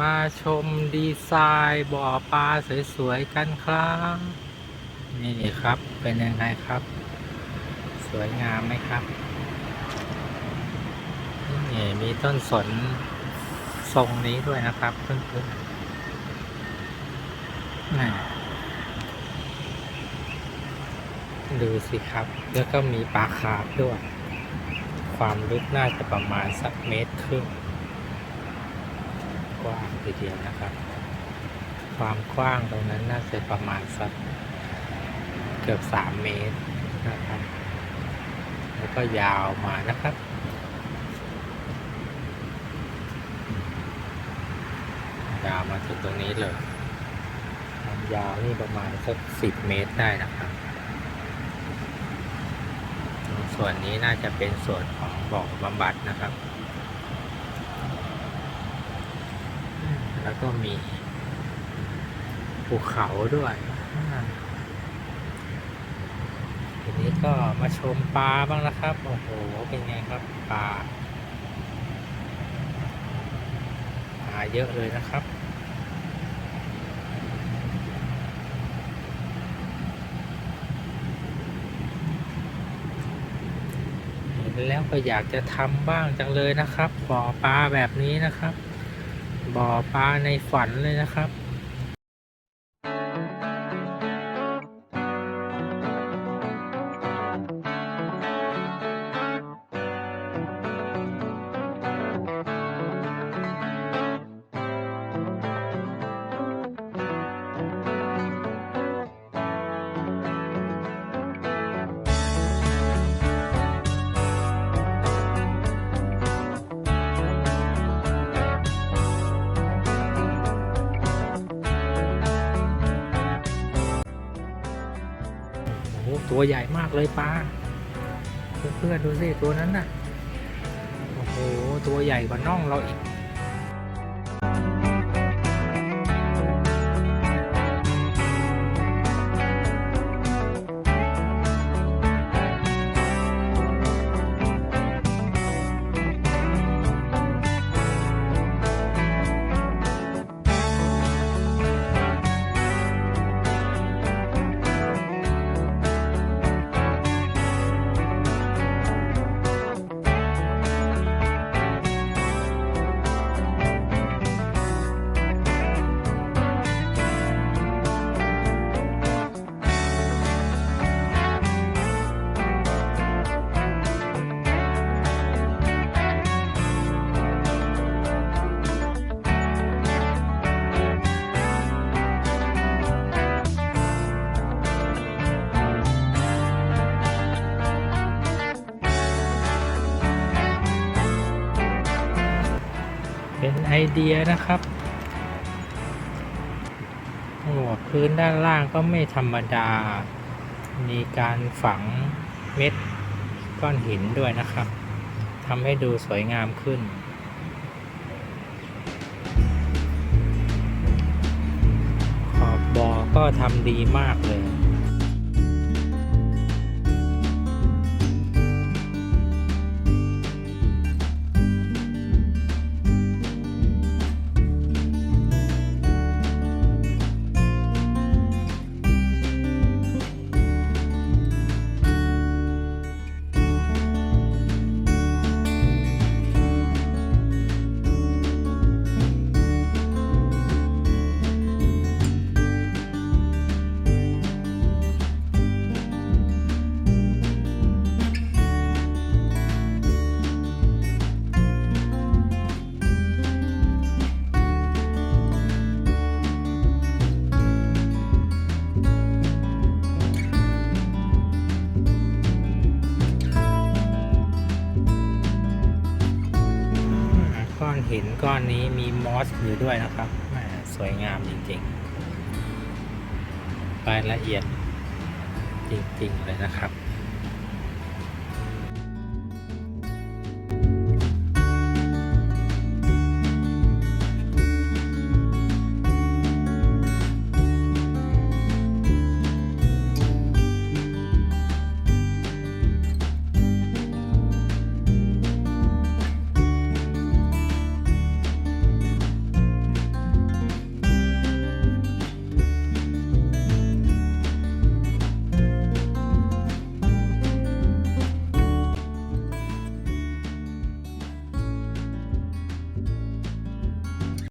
มาชมดีไซน์บ่อปลาสวยๆกันครับ นี่ครับเป็นยังไงครับ สวยงามไหมครับนี่มีต้นสนทรงนี้ด้วยนะครับเพื่อนๆน่ดูสิครับ แล้วก็มีปลาคาร์ฟด้วย ความลึกน่าจะประมาณสักเมตรครึ่ง ว้างทีเดียวนะครับ ความกว้างตรงนั้นน่าจะประมาณสักเกือบสามเมตรนะครับ แล้วก็ยาวมานะครับยาวมาถึงตรงนี้เลยความยาวนี่ประมาณสักสิบเมตรได้นะครับ ส่วนนี้น่าจะเป็นส่วนของบ่อบำบัดนะครับ แล้วก็มีภูเขาด้วยทีนี้ก็มาชมปลาบ้างนะครับ โอ้โห เป็นไงครับปลาปลาเยอะเลยนะครับเห็นแล้วก็อยากจะทำบ้างจังเลยนะครับบ่อปลาแบบนี้นะครับ บ่อปลาในฝันเลยนะครับ ตัวใหญ่มากเลยปลาเพื่อนๆดูสิตัวนั้นน่ะโอ้โหตัวใหญ่กว่าน่องเราอีก เป็นไอเดียนะครับโอ้พื้นด้านล่างก็ไม่ธรรมดา มีการฝังเม็ดก้อนหินด้วยนะครับทำให้ดูสวยงามขึ้น ขอบบอก็ทำดีมากเลย หินก้อนนี้มีมอสอยู่ด้วยนะครับสวยงามจริงๆรายละเอียดจริงๆเลยนะครับ